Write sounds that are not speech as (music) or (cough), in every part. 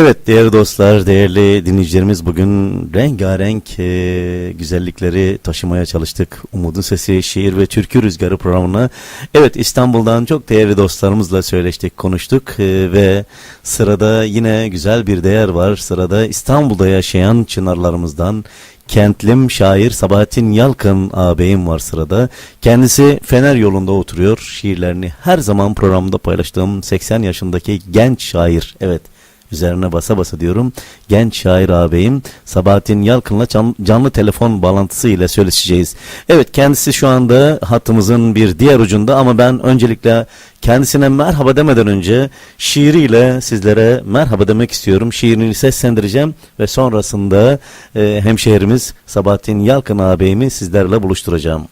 Evet değerli dostlar, değerli dinleyicilerimiz bugün rengarenk e, güzellikleri taşımaya çalıştık. Umudun Sesi Şiir ve Türkü Rüzgarı programına. Evet İstanbul'dan çok değerli dostlarımızla söyleştik, konuştuk e, ve sırada yine güzel bir değer var. Sırada İstanbul'da yaşayan çınarlarımızdan Kentlim şair Sabahattin Yalkın ağabeyim var sırada. Kendisi Fener yolunda oturuyor. Şiirlerini her zaman programda paylaştığım 80 yaşındaki genç şair. Evet üzerine basa basa diyorum. Genç şair ağabeyim Sabahattin Yalkın'la can- canlı telefon bağlantısı ile söyleşeceğiz. Evet kendisi şu anda hattımızın bir diğer ucunda ama ben öncelikle kendisine merhaba demeden önce şiiriyle sizlere merhaba demek istiyorum. Şiirini seslendireceğim ve sonrasında e, hemşehrimiz Sabahattin Yalkın ağabeyimi sizlerle buluşturacağım.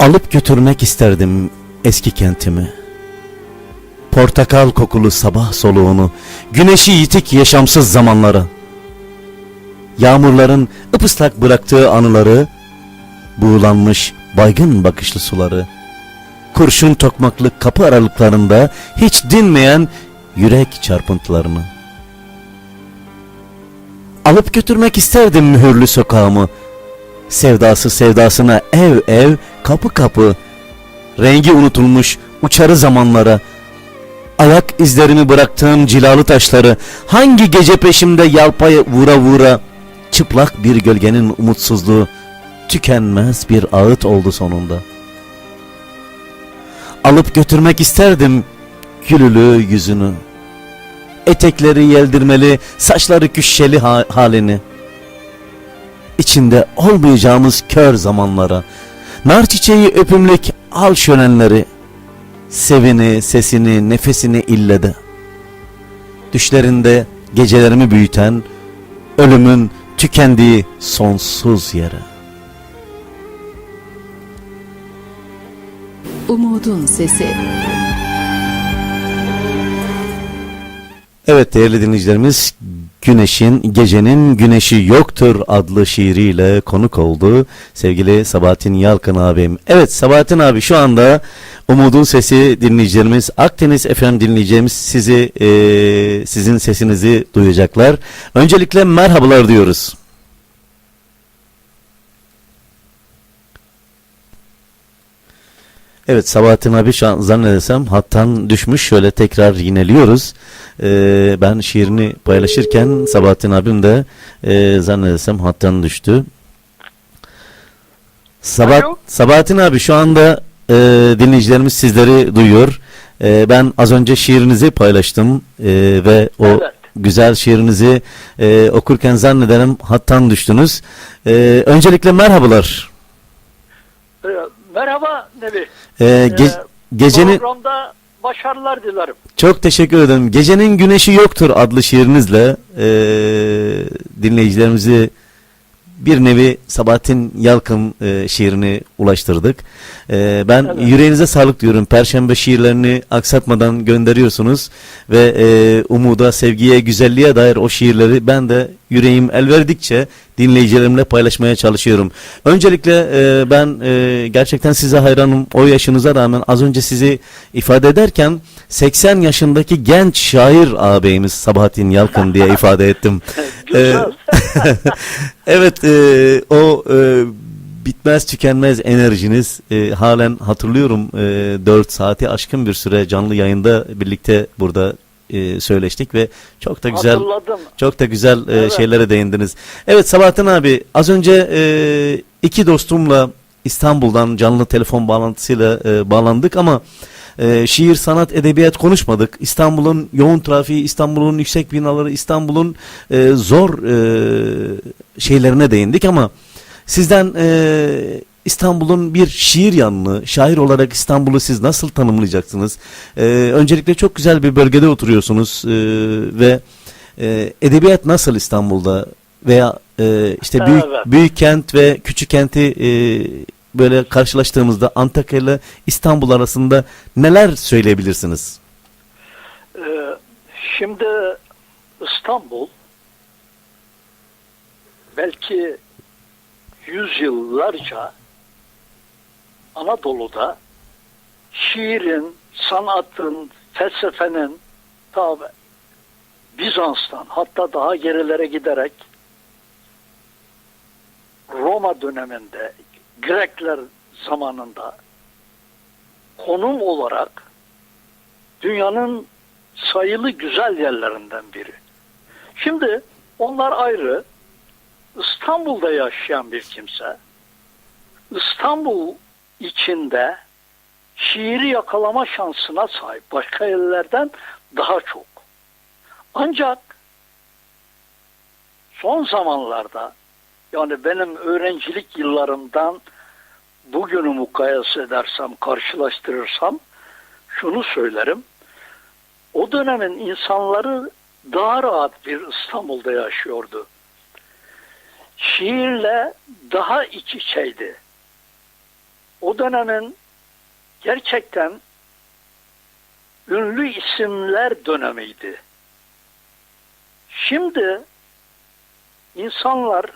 Alıp götürmek isterdim eski kentimi. Portakal kokulu sabah soluğunu, güneşi yitik yaşamsız zamanları. Yağmurların ıpıslak bıraktığı anıları, buğulanmış baygın bakışlı suları. Kurşun tokmaklı kapı aralıklarında hiç dinmeyen yürek çarpıntılarını. Alıp götürmek isterdim mühürlü sokağımı. Sevdası sevdasına ev ev, kapı kapı. Rengi unutulmuş uçarı zamanlara. Ayak izlerimi bıraktığım cilalı taşları. Hangi gece peşimde yalpaya vura vura. Çıplak bir gölgenin umutsuzluğu. Tükenmez bir ağıt oldu sonunda. Alıp götürmek isterdim gülülü yüzünü. Etekleri yeldirmeli, saçları küşşeli ha- halini içinde olmayacağımız kör zamanlara, nar çiçeği öpümlük al şölenleri, sevini, sesini, nefesini illede. Düşlerinde gecelerimi büyüten, ölümün tükendiği sonsuz yere. Umudun Sesi Evet değerli dinleyicilerimiz Güneşin Gecenin Güneşi Yoktur adlı şiiriyle konuk oldu sevgili Sabahattin Yalkın abim. Evet Sabahattin abi şu anda Umudun Sesi dinleyicilerimiz Akdeniz FM dinleyeceğimiz sizi eee, sizin sesinizi duyacaklar. Öncelikle merhabalar diyoruz. Evet Sabahattin abi şu an zannedersem hattan düşmüş. Şöyle tekrar yineliyoruz. Ee, ben şiirini paylaşırken Sabahattin abim de e, zannedersem hattan düştü. Sabahat, Alo. Sabahattin abi şu anda e, dinleyicilerimiz sizleri duyuyor. E, ben az önce şiirinizi paylaştım e, ve o Evet. güzel şiirinizi e, okurken zannederim hattan düştünüz. E, öncelikle merhabalar. Ee, Merhaba Nebi. E, ge- Ee, gecenin Programda başarılar dilerim. Çok teşekkür ederim. Gecenin Güneşi Yoktur adlı şiirinizle eee, dinleyicilerimizi bir nevi Sabahattin Yalkın eee, şiirini ulaştırdık. Eee, ben Evet. yüreğinize sağlık diyorum. Perşembe şiirlerini aksatmadan gönderiyorsunuz ve eee, umuda, sevgiye, güzelliğe dair o şiirleri ben de yüreğim el verdikçe dinleyicilerimle paylaşmaya çalışıyorum. Öncelikle eee, ben eee, gerçekten size hayranım. O yaşınıza rağmen az önce sizi ifade ederken 80 yaşındaki genç şair ağabeyimiz Sabahattin Yalkın diye ifade ettim. (laughs) Güzel. (laughs) evet e, o e, bitmez tükenmez enerjiniz e, halen hatırlıyorum e, 4 saati aşkın bir süre canlı yayında birlikte burada e, söyleştik ve çok da güzel Hatırladım. çok da güzel e, Evet. şeylere değindiniz. Evet Sabahattin abi az önce e, iki dostumla İstanbul'dan canlı telefon bağlantısıyla e, bağlandık ama e, şiir, sanat, edebiyat konuşmadık. İstanbul'un yoğun trafiği, İstanbul'un yüksek binaları, İstanbul'un e, zor e, şeylerine değindik ama sizden e, İstanbul'un bir şiir yanını, şair olarak İstanbul'u siz nasıl tanımlayacaksınız? E, öncelikle çok güzel bir bölgede oturuyorsunuz e, ve e, edebiyat nasıl İstanbul'da veya e, işte büyük Evet. büyük kent ve küçük kenti e, böyle karşılaştığımızda Antakya ile İstanbul arasında neler söyleyebilirsiniz? Ee, şimdi İstanbul belki yüzyıllarca Anadolu'da şiirin, sanatın, felsefenin tabi Bizans'tan hatta daha gerilere giderek Roma döneminde Grekler zamanında konum olarak dünyanın sayılı güzel yerlerinden biri. Şimdi onlar ayrı. İstanbul'da yaşayan bir kimse İstanbul içinde şiiri yakalama şansına sahip başka yerlerden daha çok. Ancak son zamanlarda yani benim öğrencilik yıllarımdan bugünü mukayese edersem, karşılaştırırsam şunu söylerim. O dönemin insanları daha rahat bir İstanbul'da yaşıyordu. Şiirle daha iç içeydi. O dönemin gerçekten ünlü isimler dönemiydi. Şimdi insanlar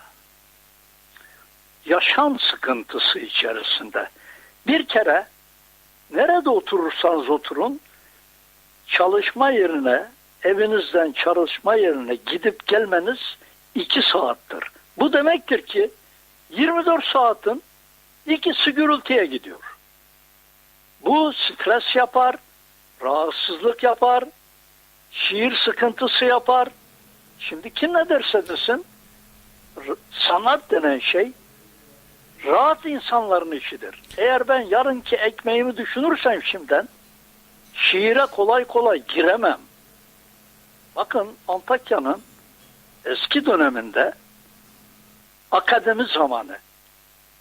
yaşam sıkıntısı içerisinde. Bir kere nerede oturursanız oturun çalışma yerine evinizden çalışma yerine gidip gelmeniz iki saattir. Bu demektir ki 24 saatin ikisi gürültüye gidiyor. Bu stres yapar, rahatsızlık yapar, şiir sıkıntısı yapar. Şimdi kim ne derse desin sanat denen şey rahat insanların işidir. Eğer ben yarınki ekmeğimi düşünürsem şimdiden şiire kolay kolay giremem. Bakın Antakya'nın eski döneminde akademi zamanı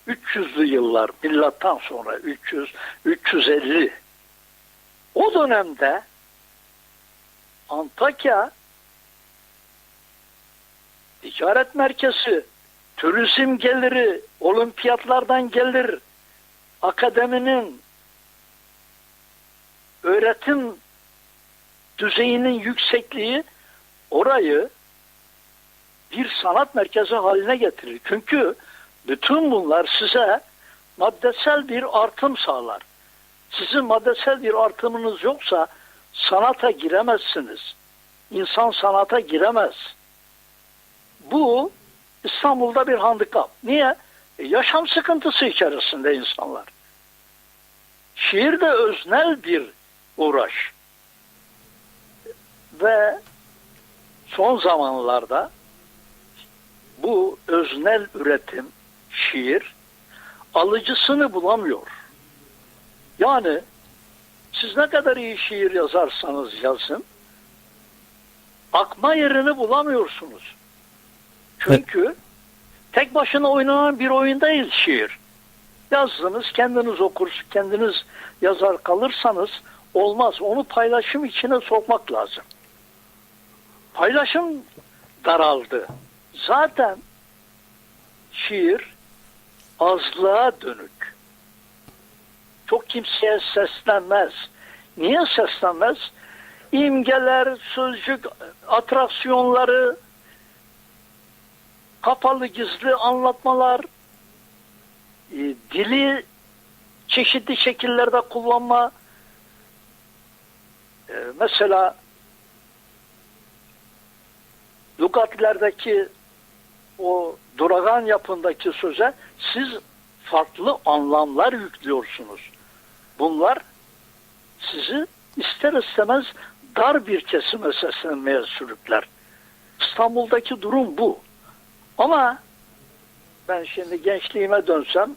300'lü yıllar milattan sonra 300 350 o dönemde Antakya ticaret merkezi, turizm geliri, olimpiyatlardan gelir, akademinin öğretim düzeyinin yüksekliği orayı bir sanat merkezi haline getirir. Çünkü bütün bunlar size maddesel bir artım sağlar. Sizin maddesel bir artımınız yoksa sanata giremezsiniz. İnsan sanata giremez. Bu İstanbul'da bir handikap. Niye? E, yaşam sıkıntısı içerisinde insanlar. Şiir de öznel bir uğraş. Ve son zamanlarda bu öznel üretim, şiir alıcısını bulamıyor. Yani siz ne kadar iyi şiir yazarsanız yazın akma yerini bulamıyorsunuz. Çünkü tek başına oynanan bir oyun değil şiir. Yazdınız, kendiniz okur, kendiniz yazar kalırsanız olmaz. Onu paylaşım içine sokmak lazım. Paylaşım daraldı. Zaten şiir azlığa dönük. Çok kimseye seslenmez. Niye seslenmez? İmgeler, sözcük, atraksiyonları, kapalı gizli anlatmalar, e, dili çeşitli şekillerde kullanma, e, mesela lügatlerdeki duragan yapındaki söze siz farklı anlamlar yüklüyorsunuz. Bunlar sizi ister istemez dar bir kesime seslenmeye sürükler. İstanbul'daki durum bu. Ama ben şimdi gençliğime dönsem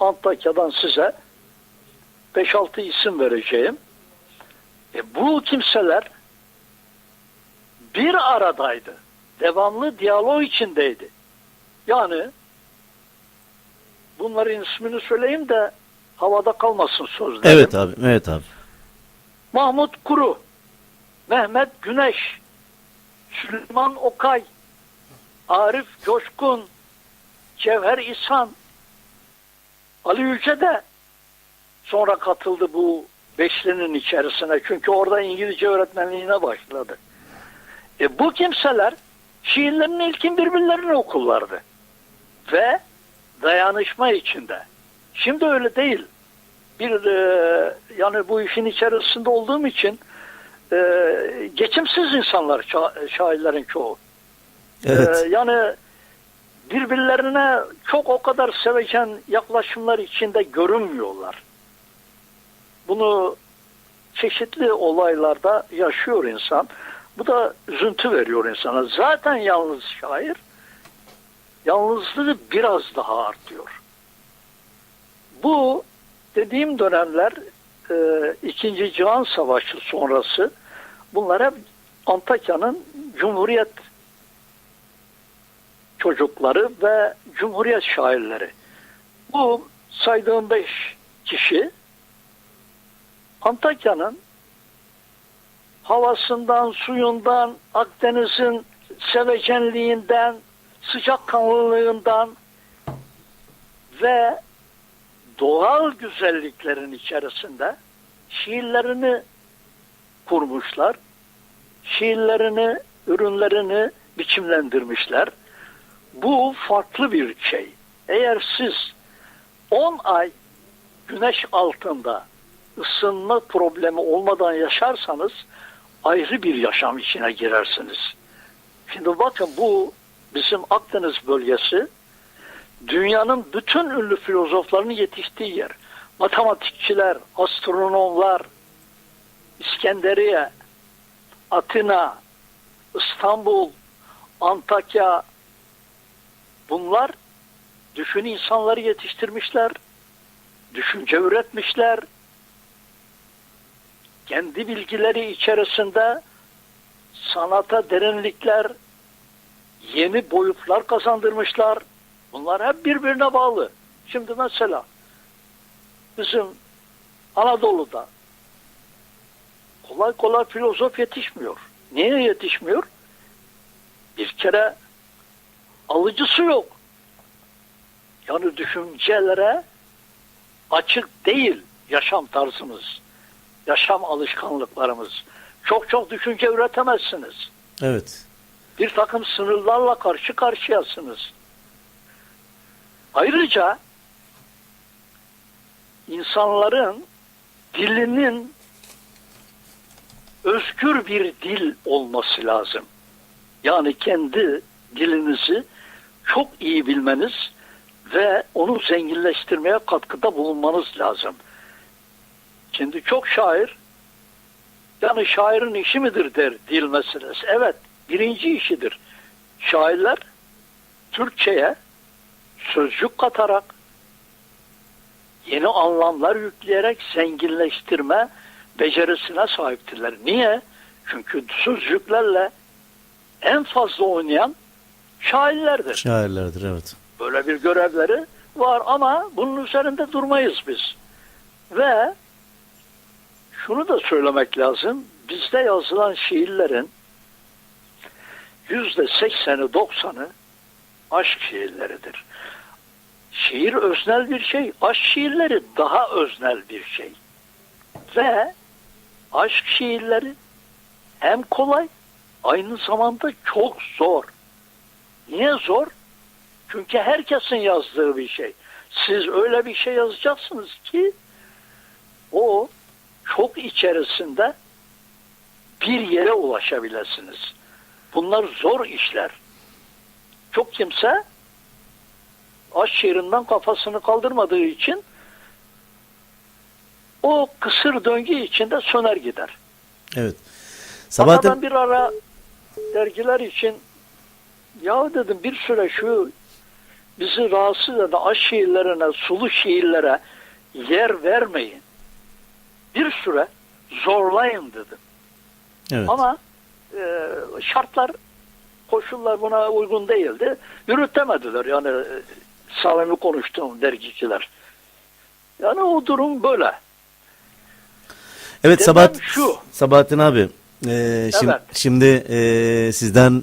Antakya'dan size 5-6 isim vereceğim. E bu kimseler bir aradaydı. Devamlı diyalog içindeydi. Yani bunların ismini söyleyeyim de havada kalmasın sözlerim. Evet abi, evet abi. Mahmut Kuru, Mehmet Güneş, Süleyman Okay, Arif Coşkun, Cevher İhsan, Ali Yüce de sonra katıldı bu Beşli'nin içerisine. Çünkü orada İngilizce öğretmenliğine başladı. E, bu kimseler şiirlerin ilkin birbirlerini okullardı. Ve dayanışma içinde. Şimdi öyle değil. Bir e, yani bu işin içerisinde olduğum için e, geçimsiz insanlar şa- şairlerin çoğu. Evet. Ee, yani birbirlerine çok o kadar sevecen yaklaşımlar içinde görünmüyorlar. Bunu çeşitli olaylarda yaşıyor insan. Bu da üzüntü veriyor insana. Zaten yalnız şair yalnızlığı biraz daha artıyor. Bu dediğim dönemler e, İkinci Cihan Savaşı sonrası bunlar hep Antakya'nın Cumhuriyet çocukları ve Cumhuriyet şairleri. Bu saydığım beş kişi Antakya'nın havasından, suyundan, Akdeniz'in sevecenliğinden, sıcakkanlılığından ve doğal güzelliklerin içerisinde şiirlerini kurmuşlar. Şiirlerini, ürünlerini biçimlendirmişler. Bu farklı bir şey. Eğer siz 10 ay güneş altında ısınma problemi olmadan yaşarsanız ayrı bir yaşam içine girersiniz. Şimdi bakın bu bizim Akdeniz bölgesi dünyanın bütün ünlü filozoflarının yetiştiği yer. Matematikçiler, astronomlar, İskenderiye, Atina, İstanbul, Antakya, Bunlar düşün insanları yetiştirmişler, düşünce üretmişler, kendi bilgileri içerisinde sanata derinlikler, yeni boyutlar kazandırmışlar. Bunlar hep birbirine bağlı. Şimdi mesela bizim Anadolu'da kolay kolay filozof yetişmiyor. Niye yetişmiyor? Bir kere alıcısı yok. Yani düşüncelere açık değil yaşam tarzımız, yaşam alışkanlıklarımız. Çok çok düşünce üretemezsiniz. Evet. Bir takım sınırlarla karşı karşıyasınız. Ayrıca insanların dilinin özgür bir dil olması lazım. Yani kendi dilinizi çok iyi bilmeniz ve onu zenginleştirmeye katkıda bulunmanız lazım. Şimdi çok şair yani şairin işi midir der dil meselesi. Evet birinci işidir. Şairler Türkçe'ye sözcük katarak yeni anlamlar yükleyerek zenginleştirme becerisine sahiptirler. Niye? Çünkü sözcüklerle en fazla oynayan şairlerdir. Şairlerdir evet. Böyle bir görevleri var ama bunun üzerinde durmayız biz. Ve şunu da söylemek lazım. Bizde yazılan şiirlerin yüzde sekseni doksanı aşk şiirleridir. Şiir öznel bir şey. Aşk şiirleri daha öznel bir şey. Ve aşk şiirleri hem kolay aynı zamanda çok zor. Niye zor? Çünkü herkesin yazdığı bir şey. Siz öyle bir şey yazacaksınız ki o çok içerisinde bir yere ulaşabilirsiniz. Bunlar zor işler. Çok kimse aşk şiirinden kafasını kaldırmadığı için o kısır döngü içinde söner gider. Evet. Sabahattin ben bir ara dergiler için ya dedim bir süre şu bizi rahatsız eden aşk şiirlerine, sulu şiirlere yer vermeyin. Bir süre zorlayın dedim. evet. Ama e, şartlar, koşullar buna uygun değildi. Yürütemediler yani e, samimi konuştuğum dergiciler. Yani o durum böyle. Evet Demem Sabahat, şu. Sabahattin abi. e, şimdi, Evet. şimdi e, sizden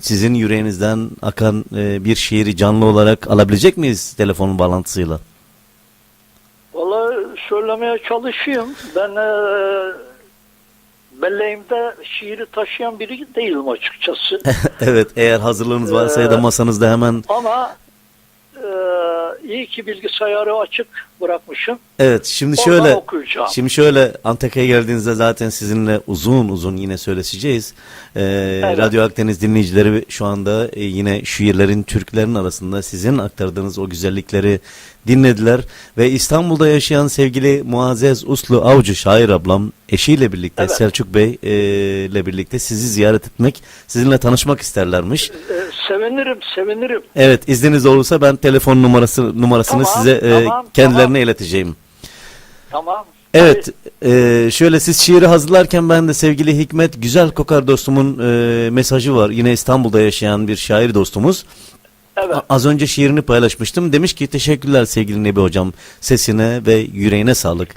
sizin yüreğinizden akan e, bir şiiri canlı olarak alabilecek miyiz telefonun bağlantısıyla? Vallahi söylemeye çalışayım. Ben e, belleğimde şiiri taşıyan biri değilim açıkçası. (laughs) evet eğer hazırlığınız varsa ya da Ee, masanızda hemen Ama e, iyi ki bilgisayarı açık bırakmışım. Evet şimdi Oradan şöyle okuyacağım. şimdi şöyle Antakya'ya geldiğinizde zaten sizinle uzun uzun yine söyleşeceğiz. Ee, Radyo Akdeniz dinleyicileri şu anda e, yine şiirlerin, türkülerin arasında sizin aktardığınız o güzellikleri dinlediler ve İstanbul'da yaşayan sevgili Muazzez Uslu Avcı şair ablam eşiyle birlikte Evet. Selçuk Bey e, ile birlikte sizi ziyaret etmek, sizinle tanışmak isterlermiş. E, sevinirim, sevinirim. Evet izniniz olursa ben telefon numarası numarasını Tamam, size e, tamam, kendilerine tamam. ileteceğim. Tamam. Evet, e, şöyle siz şiiri hazırlarken ben de sevgili Hikmet Güzel Kokar dostumun e, mesajı var. Yine İstanbul'da yaşayan bir şair dostumuz. Evet. Az önce şiirini paylaşmıştım. Demiş ki teşekkürler sevgili Nebi Hocam. Sesine ve yüreğine sağlık.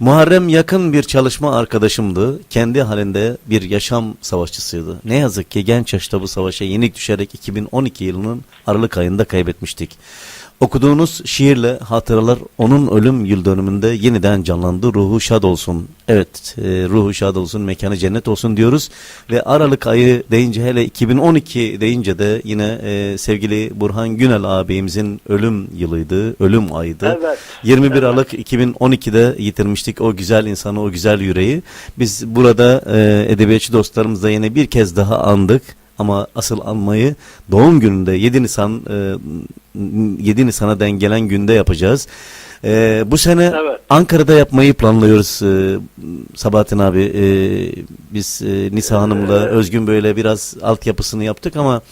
Muharrem yakın bir çalışma arkadaşımdı. Kendi halinde bir yaşam savaşçısıydı. Ne yazık ki genç yaşta bu savaşa yenik düşerek 2012 yılının Aralık ayında kaybetmiştik. Okuduğunuz şiirle hatıralar onun ölüm yıl dönümünde yeniden canlandı. Ruhu şad olsun. Evet, e, ruhu şad olsun, mekanı cennet olsun diyoruz. Ve Aralık ayı deyince hele 2012 deyince de yine e, sevgili Burhan Günel ağabeyimizin ölüm yılıydı, ölüm ayıydı. Evet. 21 Evet. Aralık 2012'de yitirmiştik o güzel insanı, o güzel yüreği. Biz burada e, edebiyatçı dostlarımızla yine bir kez daha andık. Ama asıl anmayı doğum gününde 7 Nisan e, 7 Nisan'a denk gelen günde yapacağız. E, bu sene Evet. Ankara'da yapmayı planlıyoruz e, Sabahattin abi. E, biz e, Nisa Hanım'la Özgün böyle biraz altyapısını yaptık ama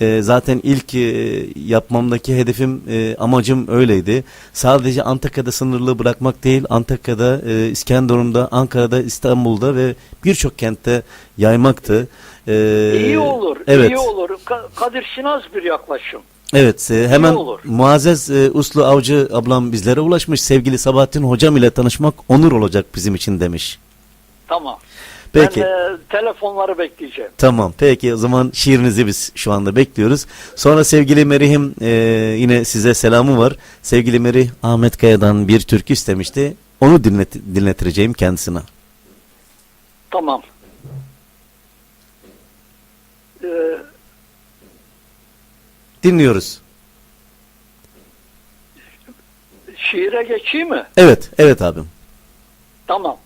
e, zaten ilk e, yapmamdaki hedefim e, amacım öyleydi. Sadece Antakya'da sınırlı bırakmak değil, Antakya'da, e, İskenderun'da, Ankara'da, İstanbul'da ve birçok kentte yaymaktı. E, iyi olur, evet. iyi olur. Ka- Kadir Şinaz bir yaklaşım. Evet e, hemen. Muazzez e, Uslu Avcı ablam bizlere ulaşmış. Sevgili Sabahattin hocam ile tanışmak onur olacak bizim için demiş. Tamam. Peki. Ben e, telefonları bekleyeceğim. Tamam peki o zaman şiirinizi biz şu anda bekliyoruz. Sonra sevgili Merih'im e, yine size selamı var. Sevgili Merih Ahmet Kaya'dan bir türkü istemişti. Onu dinlet, dinletireceğim kendisine. Tamam. Ee, Dinliyoruz. şiire geçeyim mi? Evet, evet abim. Tamam.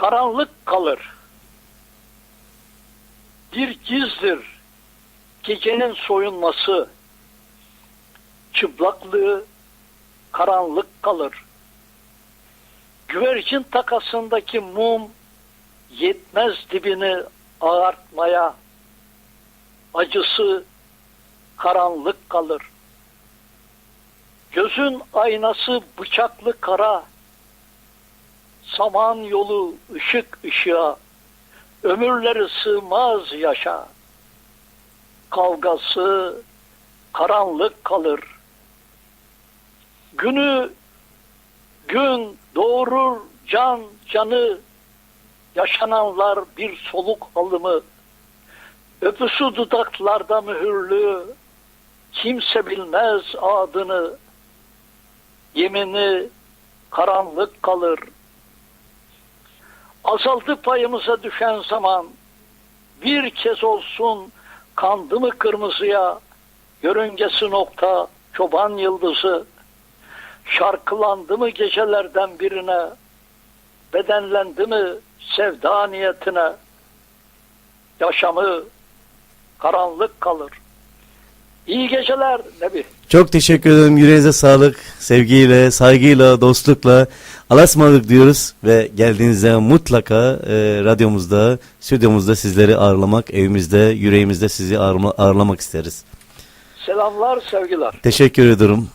Karanlık kalır. Bir gizdir. Gecenin soyunması. Çıplaklığı karanlık kalır. Güvercin takasındaki mum yetmez dibini ağartmaya. Acısı karanlık kalır. Gözün aynası bıçaklı kara. Saman yolu ışık ışığa. Ömürleri sığmaz yaşa. Kavgası karanlık kalır. Günü gün doğurur can canı. Yaşananlar bir soluk alımı. Öpüsü dudaklarda mühürlü. Kimse bilmez adını. Yemini karanlık kalır. Azaldı payımıza düşen zaman bir kez olsun kandı mı kırmızıya yörüngesi nokta çoban yıldızı şarkılandı mı gecelerden birine bedenlendi mi sevda niyetine yaşamı karanlık kalır. İyi geceler Nebi. Çok teşekkür ederim. Yüreğinize sağlık. Sevgiyle, saygıyla, dostlukla alasmadık diyoruz ve geldiğinizde mutlaka e, radyomuzda, stüdyomuzda sizleri ağırlamak, evimizde, yüreğimizde sizi ağırma- ağırlamak isteriz. Selamlar, sevgiler. Teşekkür ederim.